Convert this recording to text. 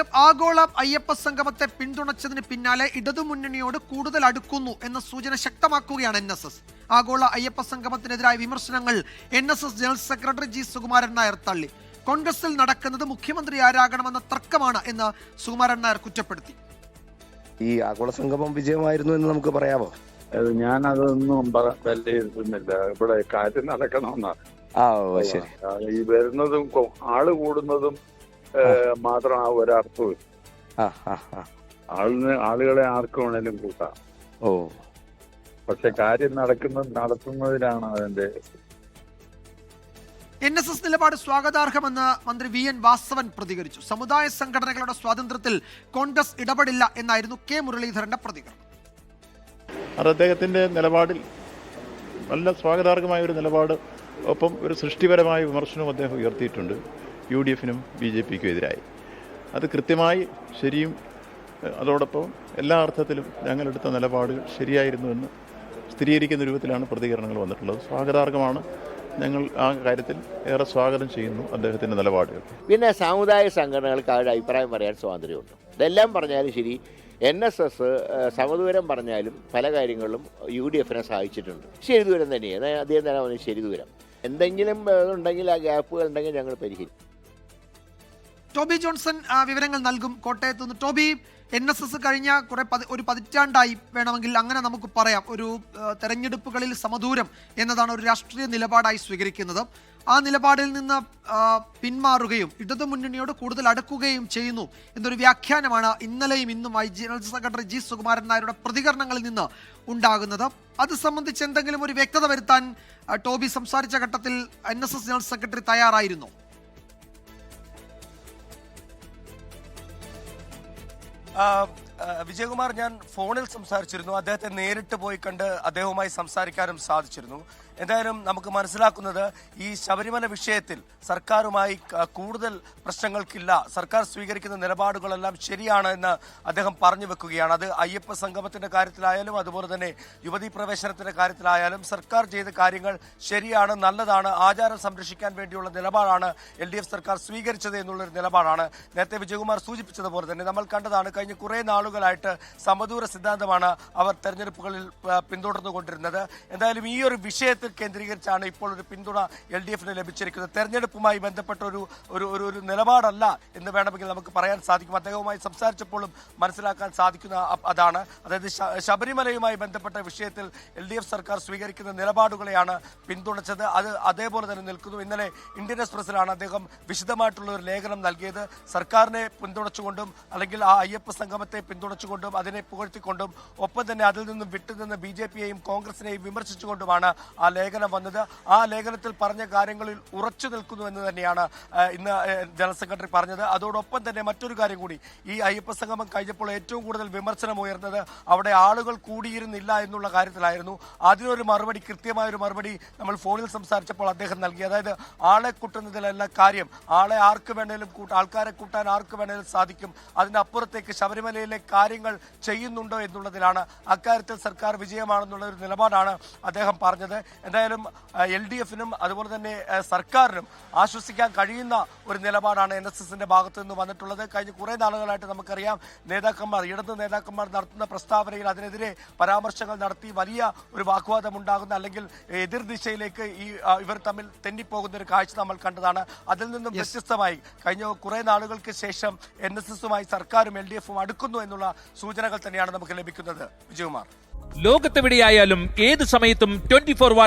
ആഗോള അയ്യപ്പ സംഗമത്തെ പിന്തുണച്ചതിന് പിന്നാലെ ഇടതുമുന്നണിയോട് കൂടുതൽ അടുക്കുന്നു എന്ന സൂചന ശക്തമാക്കുകയാണ് എൻ എസ് എസ്. ആഗോള അയ്യപ്പ സംഗമത്തിനെതിരായ വിമർശനങ്ങൾ N S S general secretary G Sukumaran Nair തള്ളി. കോൺഗ്രസിൽ നടക്കുന്നത് മുഖ്യമന്ത്രി ആരാകണമെന്ന തർക്കമാണ് എന്ന് സുകുമാരൻ നായർ കുറ്റപ്പെടുത്തി. ഈ ആഗോള സംഗമം വിജയമായിരുന്നു എന്ന് നമുക്ക് പറയാമോ? ഞാൻ അതൊന്നും വിലയിരുത്തുന്നില്ല ഇവിടെ കാര്യം നടക്കണമെന്നാണ്. ആ ഓ ശരി. ഈ വരുന്നതും ആൾ കൂടുന്നതും മാത്രം ആ ഒരർത്ഥവും ആളിന് ആളുകളെ ആർക്ക് വേണേലും കൂട്ടാം. ഓ. പക്ഷെ കാര്യം നടക്കുന്നത് നടത്തുന്നതിലാണ് അതിന്റെ എൻ എസ് എസ് നിലപാട് സ്വാഗതാർഹമെന്ന് മന്ത്രി വി എൻ വാസവൻ പ്രതികരിച്ചു. സമുദായ സംഘടനകളുടെ സ്വാതന്ത്ര്യത്തിൽ കോൺഗ്രസ് ഇടപെടില്ല എന്നായിരുന്നു കെ മുരളീധരന്റെ പ്രതികരണം. അത് അദ്ദേഹത്തിന്റെ നിലപാടിൽ നല്ല സ്വാഗതാർഹമായ ഒരു നിലപാട് ഒപ്പം ഒരു സൃഷ്ടിപരമായ വിമർശനവും അദ്ദേഹം ഉയർത്തിയിട്ടുണ്ട്. യു ഡി എഫിനും ബി ജെ പിക്കും എതിരായി. അത് കൃത്യമായി ശരിയും അതോടൊപ്പം എല്ലാ അർത്ഥത്തിലും ഞങ്ങളെടുത്ത നിലപാടുകൾ ശരിയായിരുന്നുവെന്ന് സ്ഥിരീകരിക്കുന്ന രൂപത്തിലാണ് പ്രതികരണങ്ങൾ വന്നിട്ടുള്ളത്. സ്വാഗതാർഹമാണ്. ഞങ്ങൾ ആ കാര്യത്തിൽ ഏറെ സ്വാഗതം ചെയ്യുന്നു അദ്ദേഹത്തിന്റെ നിലപാടുകൾ. പിന്നെ സാമുദായിക സംഘടനകൾക്ക് അവരുടെ അഭിപ്രായം പറയാൻ സ്വാതന്ത്ര്യമുണ്ട്. ഇതെല്ലാം പറഞ്ഞാലും ശരി എൻ എസ് എസ് സമദൂരം പറഞ്ഞാലും പല കാര്യങ്ങളിലും യു ഡി എഫിനെ സഹായിച്ചിട്ടുണ്ട്. ശരി ദൂരം തന്നെയാണ് അദ്ദേഹം തന്നെ പറഞ്ഞു ശരിദൂരം. എന്തെങ്കിലും ഉണ്ടെങ്കിൽ ആ ഗ്യാപ്പുകൾ ഉണ്ടെങ്കിൽ ഞങ്ങൾ പരിഹരിക്കും. ടോബി ജോൺസൺ വിവരങ്ങൾ നൽകും കോട്ടയത്ത് നിന്ന്. ടോബി എൻ എസ് എസ് കഴിഞ്ഞ കുറെ ഒരു പതിറ്റാണ്ടായി വേണമെങ്കിൽ അങ്ങനെ നമുക്ക് പറയാം. ഒരു തെരഞ്ഞെടുപ്പുകളിൽ സമദൂരം എന്നതാണ് ഒരു രാഷ്ട്രീയ നിലപാടായി സ്വീകരിക്കുന്നത്. ആ നിലപാടിൽ നിന്ന് പിന്മാറുകയും ഇടതുമുന്നണിയോട് കൂടുതൽ അടുക്കുകയും ചെയ്യുന്നു എന്നൊരു വ്യാഖ്യാനമാണ് ഇന്നലെയും ഇന്നുമായി ജനറൽ സെക്രട്ടറി ജി സുകുമാരൻ നായരുടെ പ്രതികരണങ്ങളിൽ നിന്ന് ഉണ്ടാകുന്നത്. അത് സംബന്ധിച്ച് എന്തെങ്കിലും ഒരു വ്യക്തത വരുത്താൻ ടോബി സംസാരിച്ച ഘട്ടത്തിൽ എൻ ജനറൽ സെക്രട്ടറി തയ്യാറായിരുന്നു. വിജയകുമാർ ഞാൻ ഫോണിൽ സംസാരിച്ചിരുന്നു. അദ്ദേഹത്തെ നേരിട്ട് പോയി കണ്ട് അദ്ദേഹവുമായി സംസാരിക്കാനും സാധിച്ചിരുന്നു. എന്തായാലും നമുക്ക് മനസ്സിലാക്കുന്നത് ഈ ശബരിമല വിഷയത്തിൽ സർക്കാരുമായി കൂടുതൽ പ്രശ്നങ്ങൾക്കില്ല. സർക്കാർ സ്വീകരിക്കുന്ന നിലപാടുകളെല്ലാം ശരിയാണ് എന്ന് അദ്ദേഹം പറഞ്ഞു വെക്കുകയാണ്. അത് അയ്യപ്പ സംഗമത്തിന്റെ കാര്യത്തിലായാലും അതുപോലെ തന്നെ യുവതി പ്രവേശനത്തിന്റെ കാര്യത്തിലായാലും സർക്കാർ ചെയ്ത കാര്യങ്ങൾ ശരിയാണ് നല്ലതാണ് ആചാരം സംരക്ഷിക്കാൻ വേണ്ടിയുള്ള നിലപാടാണ് എൽ ഡി എഫ് സർക്കാർ സ്വീകരിച്ചത് എന്നുള്ളൊരു നിലപാടാണ്. നേരത്തെ വിജയകുമാർ സൂചിപ്പിച്ചതുപോലെ തന്നെ നമ്മൾ കണ്ടതാണ് കഴിഞ്ഞ കുറേ നാളുകളായിട്ട് സമദൂര സിദ്ധാന്തമാണ് അവർ തെരഞ്ഞെടുപ്പുകളിൽ പിന്തുടർന്നുകൊണ്ടിരുന്നത്. എന്തായാലും ഈ ഒരു വിഷയത്തിൽ കേന്ദ്രീകരിച്ചാണ് ഇപ്പോൾ ഒരു പിന്തുണ എൽ ഡി എഫിന് ലഭിച്ചിരിക്കുന്നത്. തെരഞ്ഞെടുപ്പുമായി ബന്ധപ്പെട്ട ഒരു ഒരു ഒരു ഒരു നിലപാടല്ല എന്ന് വേണമെങ്കിൽ നമുക്ക് പറയാൻ സാധിക്കും. അദ്ദേഹവുമായി സംസാരിച്ചപ്പോഴും മനസ്സിലാക്കാൻ സാധിക്കുന്ന അതാണ്. അതായത് ശബരിമലയുമായി ബന്ധപ്പെട്ട വിഷയത്തിൽ എൽ ഡി എഫ് സർക്കാർ സ്വീകരിക്കുന്ന നിലപാടുകളെയാണ് പിന്തുണച്ചത്. അത് അതേപോലെ തന്നെ നിൽക്കുന്നു. ഇന്നലെ ഇന്ത്യൻ എക്സ്പ്രസിലാണ് അദ്ദേഹം വിശദമായിട്ടുള്ള ഒരു ലേഖനം നൽകിയത്. സർക്കാരിനെ പിന്തുണച്ചുകൊണ്ടും അല്ലെങ്കിൽ ആ അയ്യപ്പ സംഗമത്തെ പിന്തുണച്ചുകൊണ്ടും അതിനെ പുകഴ്ത്തിക്കൊണ്ടും ഒപ്പം തന്നെ അതിൽ നിന്നും വിട്ടുനിന്ന് ബി ജെ പിയെയും കോൺഗ്രസിനെയും വിമർശിച്ചുകൊണ്ടുമാണ് ആ ലേഖനം വന്നത്. ആ ലേഖനത്തിൽ പറഞ്ഞ കാര്യങ്ങളിൽ ഉറച്ചു നിൽക്കുന്നു എന്ന് തന്നെയാണ് ഇന്ന് ജനറൽ സെക്രട്ടറി പറഞ്ഞത്. അതോടൊപ്പം തന്നെ മറ്റൊരു കാര്യം കൂടി. ഈ അയ്യപ്പ സംഗമം കഴിഞ്ഞപ്പോൾ ഏറ്റവും കൂടുതൽ വിമർശനം ഉയർന്നത് അവിടെ ആളുകൾ കൂടിയിരുന്നില്ല എന്നുള്ള കാര്യത്തിലായിരുന്നു. അതിനൊരു മറുപടി കൃത്യമായ ഒരു മറുപടി നമ്മൾ ഫോണിൽ സംസാരിച്ചപ്പോൾ അദ്ദേഹം നൽകി. അതായത് ആളെ കൂട്ടുന്നതിലല്ല കാര്യം. ആളെ ആർക്ക് വേണേലും കൂട്ട ആൾക്കാരെ കൂട്ടാൻ ആർക്ക് വേണേലും സാധിക്കും. അതിനപ്പുറത്തേക്ക് ശബരിമലയിലെ കാര്യങ്ങൾ ചെയ്യുന്നുണ്ടോ എന്നുള്ളതിലാണ്. അക്കാര്യത്തിൽ സർക്കാർ വിജയമാണെന്നുള്ള ഒരു നിലപാടാണ് അദ്ദേഹം പറഞ്ഞത്. എന്തായാലും എൽ ഡി എഫിനും അതുപോലെ തന്നെ സർക്കാരിനും ആശ്വസിക്കാൻ കഴിയുന്ന ഒരു നിലപാടാണ് എൻ എസ് എസിന്റെ ഭാഗത്തു നിന്ന് വന്നിട്ടുള്ളത്. കഴിഞ്ഞ കുറേ നാളുകളായിട്ട് നമുക്കറിയാം നേതാക്കന്മാർ ഇടത് നേതാക്കന്മാർ നടത്തുന്ന പ്രസ്താവനയിൽ അതിനെതിരെ പരാമർശങ്ങൾ നടത്തി വലിയ ഒരു വാഗ്വാദം ഉണ്ടാകുന്ന അല്ലെങ്കിൽ എതിർദിശയിലേക്ക് ഈ ഇവർ തമ്മിൽ തെന്നിപ്പോകുന്ന ഒരു കാഴ്ച നമ്മൾ കണ്ടതാണ്. അതിൽ നിന്നും വ്യത്യസ്തമായി കഴിഞ്ഞ കുറേ നാളുകൾക്ക് ശേഷം എൻ എസ് എസുമായി സർക്കാരും എൽ ഡി എഫും അടുക്കുന്നു എന്നുള്ള സൂചനകൾ തന്നെയാണ് നമുക്ക് ലഭിക്കുന്നത്. വിജയകുമാർ. ലോകത്തെവിടെയായാലും ഏത് സമയത്തും ട്വന്റി ഫോർ